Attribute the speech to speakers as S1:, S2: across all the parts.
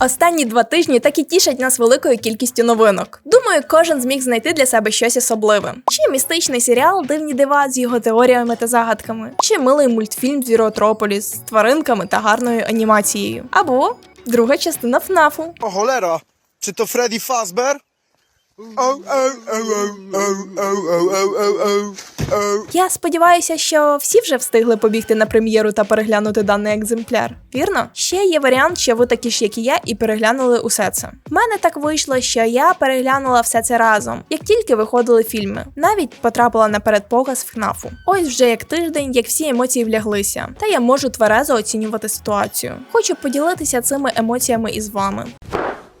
S1: Останні два тижні так і тішать нас великою кількістю новинок. Думаю, кожен зміг знайти для себе щось особливе. Чи містичний серіал Дивні дива з його теоріями та загадками, чи милий мультфільм Зіротрополіс з тваринками та гарною анімацією, або друга частина ФНАФу.
S2: О, голера! Чи то Фредді Fazbear?
S1: Я сподіваюся, що всі вже встигли побігти на прем'єру та переглянути даний екземпляр. Вірно? Ще є варіант, що ви такі ж, як і я, і переглянули усе це. В мене так вийшло, що я переглянула все це разом, як тільки виходили фільми. Навіть потрапила на передпоказ ФНАФу. Ось вже як тиждень, як всі емоції вляглися, та я можу тверезо оцінювати ситуацію. Хочу поділитися цими емоціями із вами.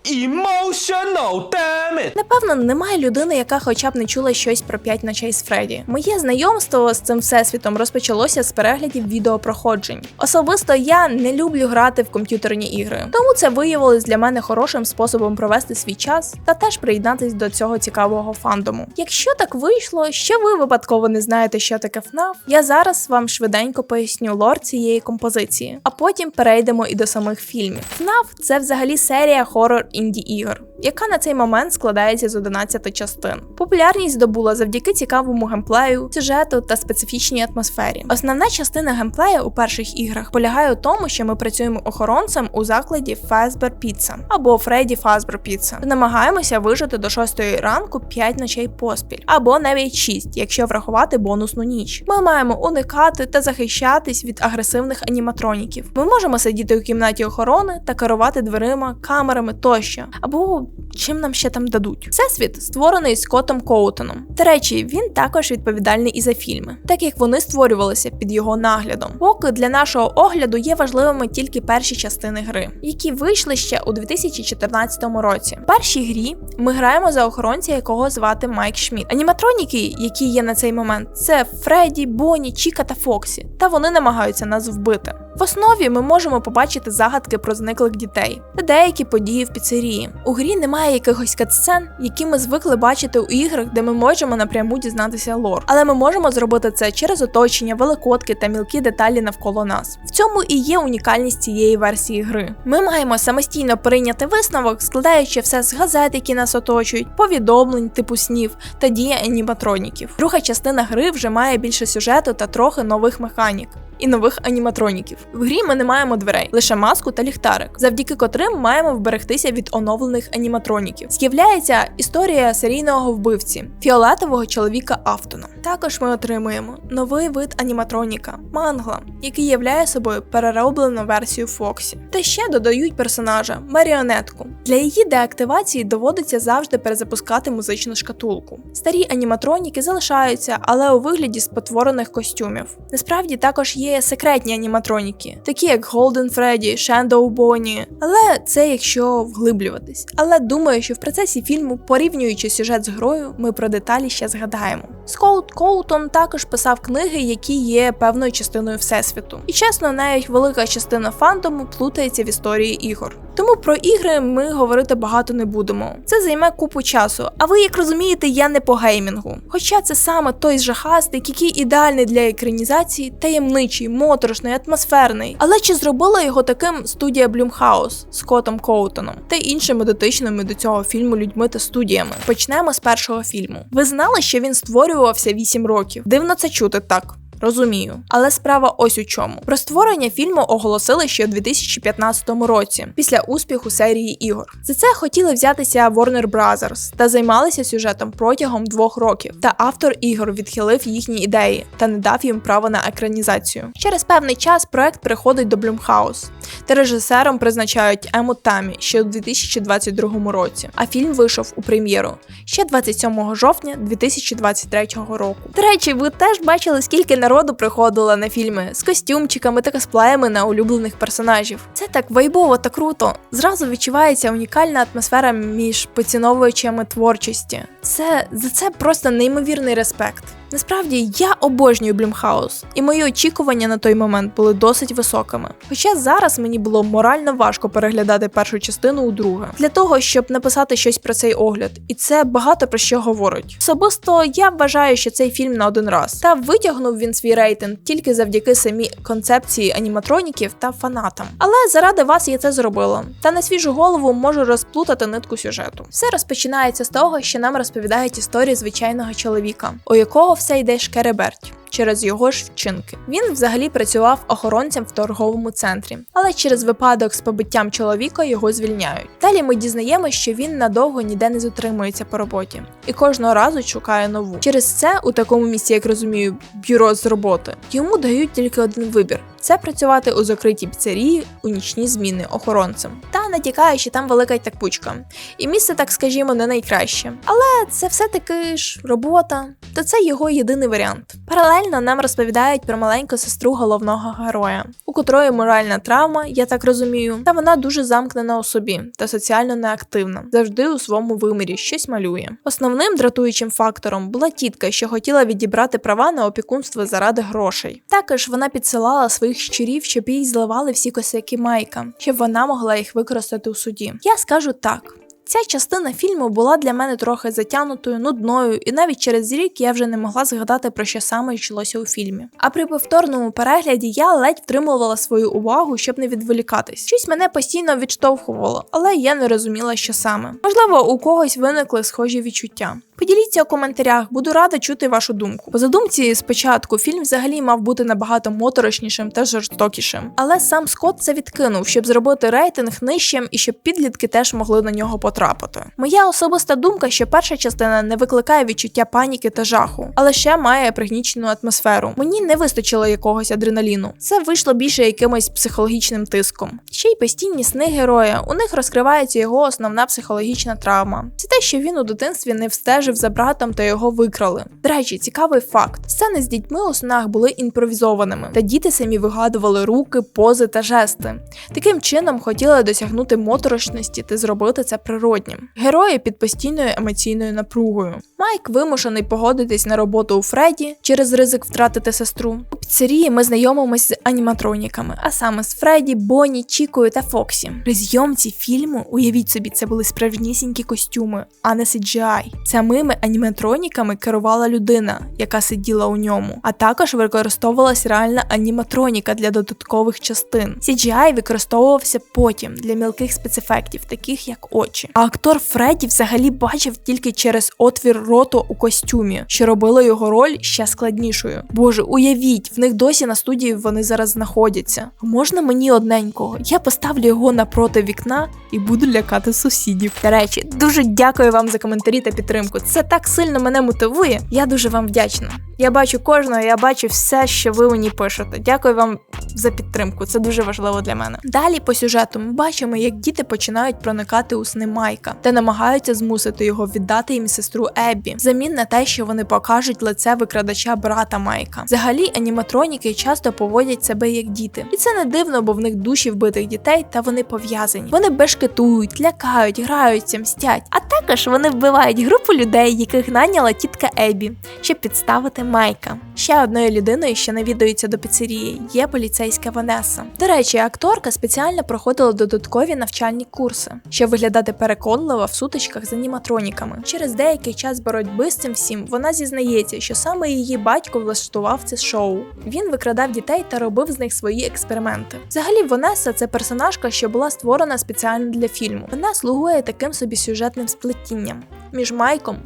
S3: Emotional, damn it!
S1: Напевно, немає людини, яка хоча б не чула щось про п'ять ночей з Фредді. Моє знайомство з цим всесвітом розпочалося з переглядів відеопроходжень. Особисто я не люблю грати в комп'ютерні ігри, тому це виявилось для мене хорошим способом провести свій час та теж приєднатись до цього цікавого фандому. Якщо так вийшло, що ви випадково не знаєте, що таке FNAF, я зараз вам швиденько поясню лор цієї композиції, а потім перейдемо і до самих фільмів. FNAF – це взагалі серія хорор інді ігор, яка на цей момент складається з 11 частин. Популярність здобула завдяки цікавому геймплею, сюжету та специфічній атмосфері. Основна частина геймплею у перших іграх полягає у тому, що ми працюємо охоронцем у закладі Fazbear Pizza або Фредді Fazbear Pizza намагаємося вижити до 6 ранку 5 ночей поспіль, або навіть 6, якщо врахувати бонусну ніч. Ми маємо уникати та захищатись від агресивних аніматроніків. Ми можемо сидіти у кімнаті охорони та керувати дверима, камерами тощо, або чим нам ще там дадуть. Всесвіт створений Скоттом Коутоном. До речі, він також відповідальний і за фільми, так як вони створювалися під його наглядом. Поки для нашого огляду є важливими тільки перші частини гри, які вийшли ще у 2014 році. В першій грі ми граємо за охоронця, якого звати Майк Шмідт. Аніматроніки, які є на цей момент, це Фредді, Бонні, Чіка та Фоксі, та вони намагаються нас вбити. В основі ми можемо побачити загадки про зниклих дітей та деякі події в піцерії. У грі немає якихось катсцен, які ми звикли бачити у іграх, де ми можемо напряму дізнатися лор. Але ми можемо зробити це через оточення, великодки та мілкі деталі навколо нас. В цьому і є унікальність цієї версії гри. Ми маємо самостійно прийняти висновок, складаючи все з газет, які нас оточують, повідомлень, типу снів та дії аніматроніків. Друга частина гри вже має більше сюжету та трохи нових механік і нових аніматроніків. В грі ми не маємо дверей, лише маску та ліхтарик, завдяки котрим маємо вберегтися від оновлених аніматроніків. З'являється історія серійного вбивці фіолетового чоловіка Автона. Також ми отримуємо новий вид аніматроніка мангла, який являє собою перероблену версію Фоксі. Та ще додають персонажа маріонетку. Для її деактивації доводиться завжди перезапускати музичну шкатулку. Старі аніматроніки залишаються, але у вигляді спотворених костюмів. Насправді також є секретні аніматроніки, такі як Golden Freddy, Shadow Bonnie. Але це якщо вглиблюватись. Але думаю, що в процесі фільму, порівнюючи сюжет з грою, ми про деталі ще згадаємо. Скоут Коутон також писав книги, які є певною частиною всесвіту. І чесно, навіть велика частина фандому плутається в історії ігор. Тому про ігри ми говорити багато не будемо. Це займе купу часу. А ви, як розумієте, я не по геймінгу. Хоча це саме той жахастик, який ідеальний для екранізації, таємничий, моторошний, атмосферний. Але чи зробила його таким студія Блюмхаус з Котом Коутоном та іншими дотичними до цього фільму людьми та студіями? Почнемо з першого фільму. Ви знали, що він створювався 8 років? Дивно це чути так. Розумію, але справа ось у чому. Про створення фільму оголосили ще у 2015 році, після успіху серії ігор. За це хотіли взятися Warner Brothers та займалися сюжетом протягом двох років. Та автор ігор відхилив їхні ідеї та не дав їм право на екранізацію. Через певний час проект переходить до Blumhouse, та режисером призначають Ему Тамі ще у 2022 році. А фільм вийшов у прем'єру ще 27 жовтня 2023 року. До речі, ви теж бачили, скільки народу приходила на фільми з костюмчиками та косплеями на улюблених персонажів. Це так вайбово та круто. Зразу відчувається унікальна атмосфера між поціновувачами творчості. Це за це просто неймовірний респект. Насправді я обожнюю Блюмхаус, і мої очікування на той момент були досить високими. Хоча зараз мені було морально важко переглядати першу частину у друге для того, щоб написати щось про цей огляд, і це багато про що говорить. Особисто я вважаю, що цей фільм на один раз та витягнув він свій рейтинг тільки завдяки самій концепції аніматроніків та фанатам. Але заради вас я це зробила. Та на свіжу голову можу розплутати нитку сюжету. Все розпочинається з того, що нам розповідають історію звичайного чоловіка, у якого все йде шкереберть. Через його ж вчинки він взагалі працював охоронцем в торговому центрі, але через випадок з побиттям чоловіка його звільняють. Далі ми дізнаємося, що він надовго ніде не затримується по роботі і кожного разу шукає нову. Через це у такому місці, як розумію, бюро з роботи йому дають тільки один вибір: це працювати у закритій піцерії у нічні зміни охоронцем. Та натякає, що там велика текпучка. І місце, так скажімо, не найкраще. Але це все таки ж робота, то це його єдиний варіант. Паралельно нам розповідають про маленьку сестру головного героя, у котрої моральна травма, я так розумію, та вона дуже замкнена у собі та соціально неактивна, завжди у своєму вимірі щось малює. Основним дратуючим фактором була тітка, що хотіла відібрати права на опікунство заради грошей. Також вона підсилала своїх щурів, щоб їй зливали всі косяки Майка, щоб вона могла їх використати у суді. Я скажу так. Ця частина фільму була для мене трохи затягнутою, нудною, і навіть через рік я вже не могла згадати про що саме йшлося у фільмі. А при повторному перегляді я ледь втримувала свою увагу, щоб не відволікатись. Щось мене постійно відштовхувало, але я не розуміла, що саме. Можливо, у когось виникли схожі відчуття. Поділіться у коментарях, буду рада чути вашу думку. По задумці спочатку фільм взагалі мав бути набагато моторошнішим та жорстокішим, але сам Скотт це відкинув, щоб зробити рейтинг нижчим і щоб підлітки теж могли на нього потрапити. Моя особиста думка, що перша частина не викликає відчуття паніки та жаху, але ще має пригнічену атмосферу. Мені не вистачило якогось адреналіну. Це вийшло більше якимось психологічним тиском. Ще й постійні сни героя. У них розкривається його основна психологічна травма. Це те, що він у дитинстві не встежив за братом та його викрали. До речі, цікавий факт: сцени з дітьми у снах були імпровізованими, та діти самі вигадували руки, пози та жести. Таким чином хотіли досягнути моторошності та зробити це природнім. Герої під постійною емоційною напругою. Майк вимушений погодитись на роботу у Фредді через ризик втратити сестру. У піцерії ми знайомимось з аніматроніками, а саме з Фредді, Бонні, Чікою та Фоксі. При зйомці фільму, уявіть собі, це були справжнісінькі костюми, а не CGI. Самими аніматроніками керувала людина, яка сиділа у ньому, а також використовувалась реальна аніматроніка для додаткових частин. CGI використовувався потім для мілких спецефектів, таких як очі. А актор Фредді взагалі бачив тільки через отвір роту у костюмі, що робило його роль ще складнішою. Боже, уявіть, в них досі на студії вони зараз знаходяться. Можна мені одненького? Я поставлю його напроти вікна і буду лякати сусідів. До речі, дуже дякую вам за коментарі та підтримку. Це так сильно мене мотивує. Я дуже вам вдячна. Я бачу кожного, я бачу все, що ви мені пишете. Дякую вам за підтримку. Це дуже важливо для мене. Далі по сюжету ми бачимо, як діти починають проникати у сни Майка та намагаються змусити його віддати їм сестру Еббі, взамін на те, що вони покажуть лице викрадача брата Майка. Взагалі, аніматроніки часто поводять себе як діти, і це не дивно, бо в них душі вбитих дітей та вони пов'язані. Вони бешкетують, лякають, граються, мстять. А також вони вбивають групу людей, яких наняла тітка Еббі, щоб підставити Майка. Ще одною людиною, що навідується до піцерії, є поліцейська Ванеса. До речі, акторка спеціально проходила додаткові навчальні курси, щоб виглядати переконливо в сутичках з аніматроніками. Через деякий час боротьби з цим всім вона зізнається, що саме її батько влаштував це шоу. Він викрадав дітей та робив з них свої експерименти. Взагалі, Ванеса це персонажка, що була створена спеціально для фільму. Вона слугує таким собі сюжетним сплетінням між Майком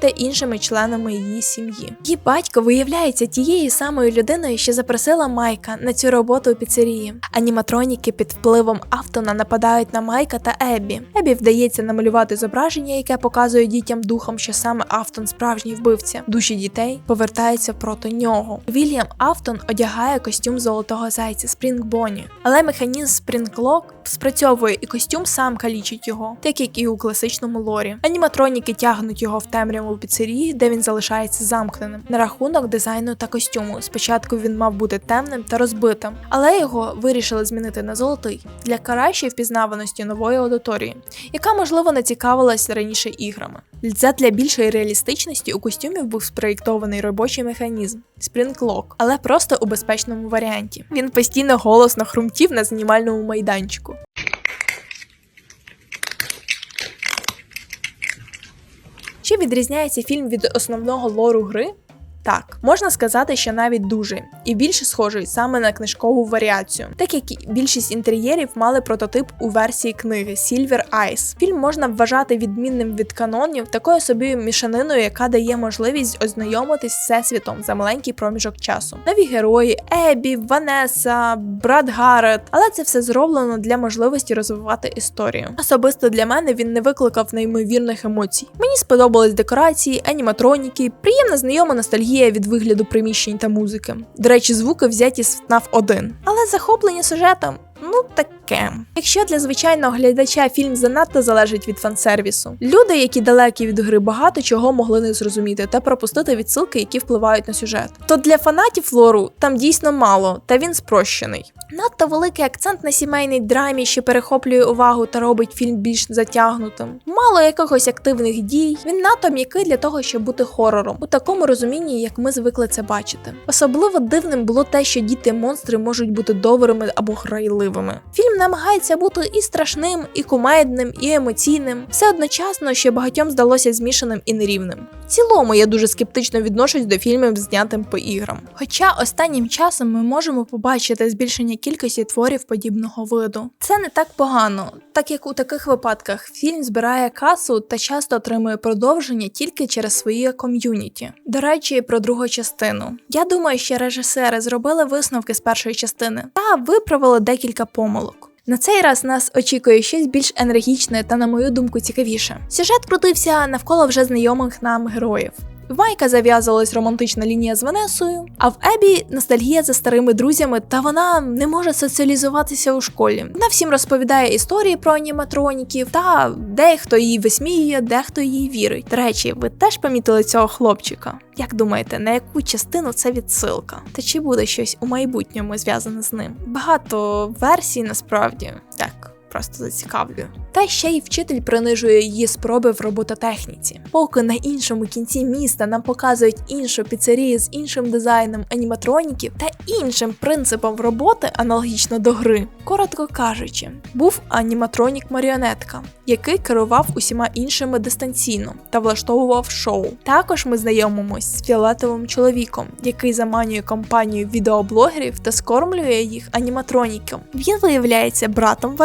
S1: та іншими членами її сім'ї. Її батько виявляється тією самою людиною, що запросила Майка на цю роботу у піцерії. Аніматроніки під впливом Автона нападають на Майка та Еббі. Еббі вдається намалювати зображення, яке показує дітям духом, що саме Автон справжній вбивця. Душі дітей повертаються проти нього. Вільям Автон одягає костюм золотого зайця Спрінг Бонні, але механізм Спрінг Лок спрацьовує і костюм сам калічить його, так як і у класичному лорі. Аніматроніки тягнуть його в темряву піцерії, де він залишається замкненим. На рахунок дизайну та костюму. Спочатку він мав бути темним та розбитим, але його вирішили змінити на золотий для кращої впізнаваності нової аудиторії, яка можливо не цікавилась раніше іграми. Для більшої реалістичності у костюмів був спроєктований робочий механізм Lock, але просто у безпечному варіанті. Він постійно голосно хрумтів на знімальному майданчику. Відрізняється фільм від основного лору гри? Так, можна сказати, що навіть дуже, і більше схожий саме на книжкову варіацію, так як більшість інтер'єрів мали прототип у версії книги Silver Eyes. Фільм можна вважати відмінним від канонів, такою собі мішаниною, яка дає можливість ознайомитись з всесвітом за маленький проміжок часу. Нові герої, Ебі, Ванеса, брат Гаррет, але це все зроблено для можливості розвивати історію. Особисто для мене він не викликав неймовірних емоцій. Мені сподобались декорації, аніматроніки, приємна знайома ностальгія від вигляду приміщень та музики. До речі, звуки взяті з FNAF 1. Але захоплення сюжетом. Ну таке. Якщо для звичайного глядача фільм занадто залежить від фансервісу, люди, які далекі від гри, багато чого могли не зрозуміти та пропустити відсилки, які впливають на сюжет. То для фанатів лору там дійсно мало, та він спрощений. Надто великий акцент на сімейній драмі, що перехоплює увагу та робить фільм більш затягнутим. Мало якихось активних дій. Він надто м'який для того, щоб бути хорором, у такому розумінні, як ми звикли це бачити. Особливо дивним було те, що діти-монстри можуть бути добрими або грайливими. Фільм намагається бути і страшним, і кумедним, і емоційним, все одночасно, що багатьом здалося змішаним і нерівним. В цілому я дуже скептично відношусь до фільмів, знятим по іграм. Хоча останнім часом ми можемо побачити збільшення кількості творів подібного виду. Це не так погано, так як у таких випадках фільм збирає касу та часто отримує продовження тільки через своє ком'юніті. До речі, про другу частину. Я думаю, що режисери зробили висновки з першої частини та виправили декілька помилок. На цей раз нас очікує щось більш енергічне та, на мою думку, цікавіше. Сюжет крутився навколо вже знайомих нам героїв. В Майка зав'язувалась романтична лінія з Ванесою, а в Ебі ностальгія за старими друзями, та вона не може соціалізуватися у школі. Вона всім розповідає історії про аніматроніків, та дехто її висміює, дехто їй вірить. До речі, ви теж помітили цього хлопчика? Як думаєте, на яку частину це відсилка? Та чи буде щось у майбутньому зв'язане з ним? Багато версій насправді так. Просто зацікавлює. Та ще й вчитель принижує її спроби в робототехніці. Поки на іншому кінці міста нам показують іншу піцерію з іншим дизайном аніматроніків та іншим принципом роботи, аналогічно до гри. Коротко кажучи, був аніматронік-маріонетка, який керував усіма іншими дистанційно та влаштовував шоу. Також ми знайомимось з фіолетовим чоловіком, який заманює компанію відеоблогерів та скормлює їх аніматронікам. Він виявляється братом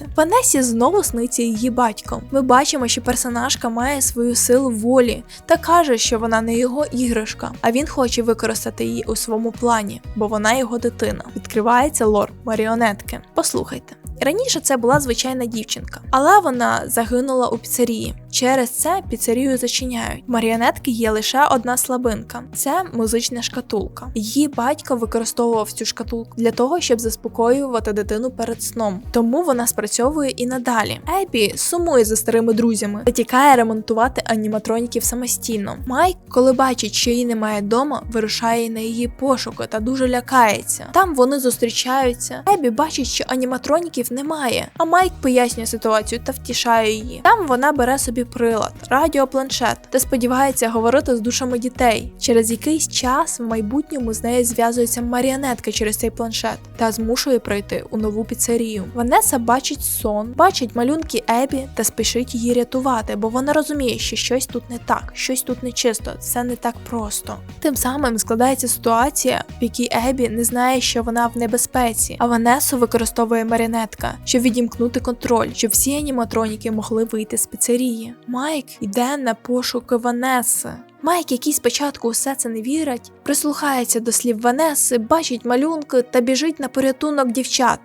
S1: Ванеси. Ванесі знову сниться її батьком. Ми бачимо, що персонажка має свою силу волі та каже, що вона не його іграшка, а він хоче використати її у своєму плані, бо вона його дитина. Відкривається лор маріонетки. Послухайте. Раніше це була звичайна дівчинка, але вона загинула у піцерії. Через це піцерію зачиняють. Маріонетки є лише одна слабинка це музична шкатулка. Її батько використовував цю шкатулку для того, щоб заспокоювати дитину перед сном. Тому вона спрацьовує і надалі. Ебі сумує за старими друзями та тікає ремонтувати аніматроніків самостійно. Майк, коли бачить, що її немає вдома, вирушає на її пошуки та дуже лякається. Там вони зустрічаються. Ебі бачить, що аніматроніків немає. А Майк пояснює ситуацію та втішає її. Там вона бере собі прилад, радіопланшет та сподівається говорити з душами дітей. Через якийсь час в майбутньому з нею зв'язується маріонетка через цей планшет та змушує пройти у нову піцерію. Ванеса бачить сон, бачить малюнки Ебі та спішить її рятувати, бо вона розуміє, що щось тут не так, щось тут не чисто, це не так просто. Тим самим складається ситуація, в якій Ебі не знає, що вона в небезпеці, а Ванесу використовує маріонетка, щоб відімкнути контроль, щоб всі аніматроніки могли вийти з піцерії. Майк йде на пошуки Ванеси. Майк, який спочатку усе це не вірить, прислухається до слів Ванеси, бачить малюнки та біжить на порятунок дівчат.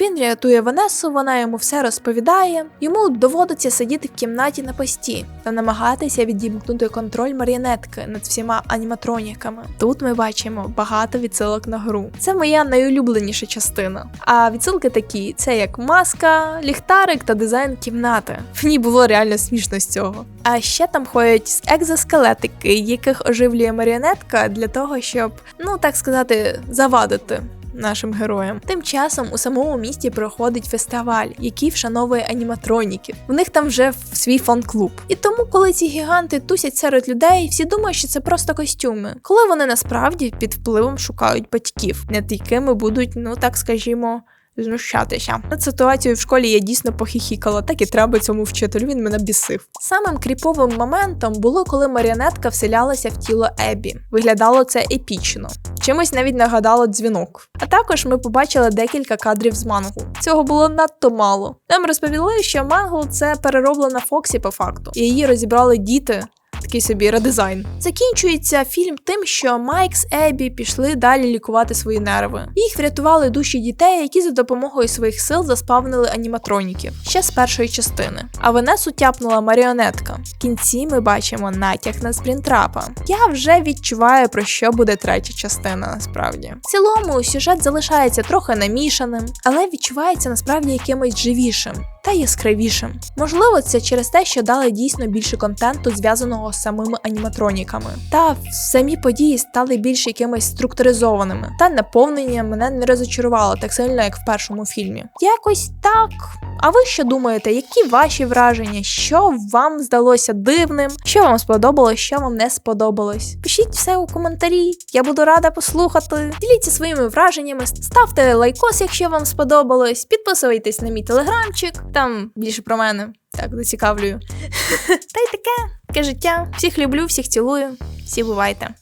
S1: Він рятує Ванесу, вона йому все розповідає. Йому доводиться сидіти в кімнаті на пості та намагатися відімкнути контроль маріонетки над всіма аніматроніками. Тут ми бачимо багато відсилок на гру. Це моя найулюбленіша частина. А відсилки такі: це як маска, ліхтарик та дизайн кімнати. Мені було реально смішно з цього. А ще там ходять екзоскелетики, яких оживлює маріонетка для того, щоб, ну так сказати, завадити нашим героям. Тим часом у самому місті проходить фестиваль, який вшановує аніматроніків. В них там вже свій фан-клуб. І тому, коли ці гіганти тусять серед людей, всі думають, що це просто костюми, коли вони насправді під впливом шукають батьків, над якими будуть, ну так скажімо. Знущатися над ситуацією в школі я дійсно похихікала, так і треба цьому вчителю. Він мене бісив. Самим кріповим моментом було, коли маріонетка вселялася в тіло Ебі. Виглядало це епічно. Чимось навіть нагадало дзвінок. А також ми побачили декілька кадрів з мангу. Цього було надто мало. Нам розповіли, що мангу це перероблена Фоксі по факту, і її розібрали діти. Такий собі редизайн. Закінчується фільм тим, що Майк з Ебі пішли далі лікувати свої нерви. Їх врятували душі дітей, які за допомогою своїх сил заспавнили аніматроніків ще з першої частини. А Венесу тяпнула маріонетка. В кінці ми бачимо натяк на спрінтрапа. Я вже відчуваю про що буде третя частина. Насправді, в цілому сюжет залишається трохи намішаним, але відчувається насправді якимось живішим та яскравішим. Можливо, це через те, що дали дійсно більше контенту, зв'язаного з самими аніматроніками. Та самі події стали більш якимись структуризованими. Та наповнення мене не розочарувало так сильно, як в першому фільмі. Якось так. А ви що думаєте, які ваші враження? Що вам здалося дивним? Що вам сподобалось, що вам не сподобалось? Пишіть все у коментарі, я буду рада послухати. Діліться своїми враженнями, ставте лайкос, якщо вам сподобалось. Підписуйтесь на мій телеграмчик, там більше про мене. Так, зацікавлюю. Та й таке, таке життя. Всіх люблю, всіх цілую. Всі бувайте.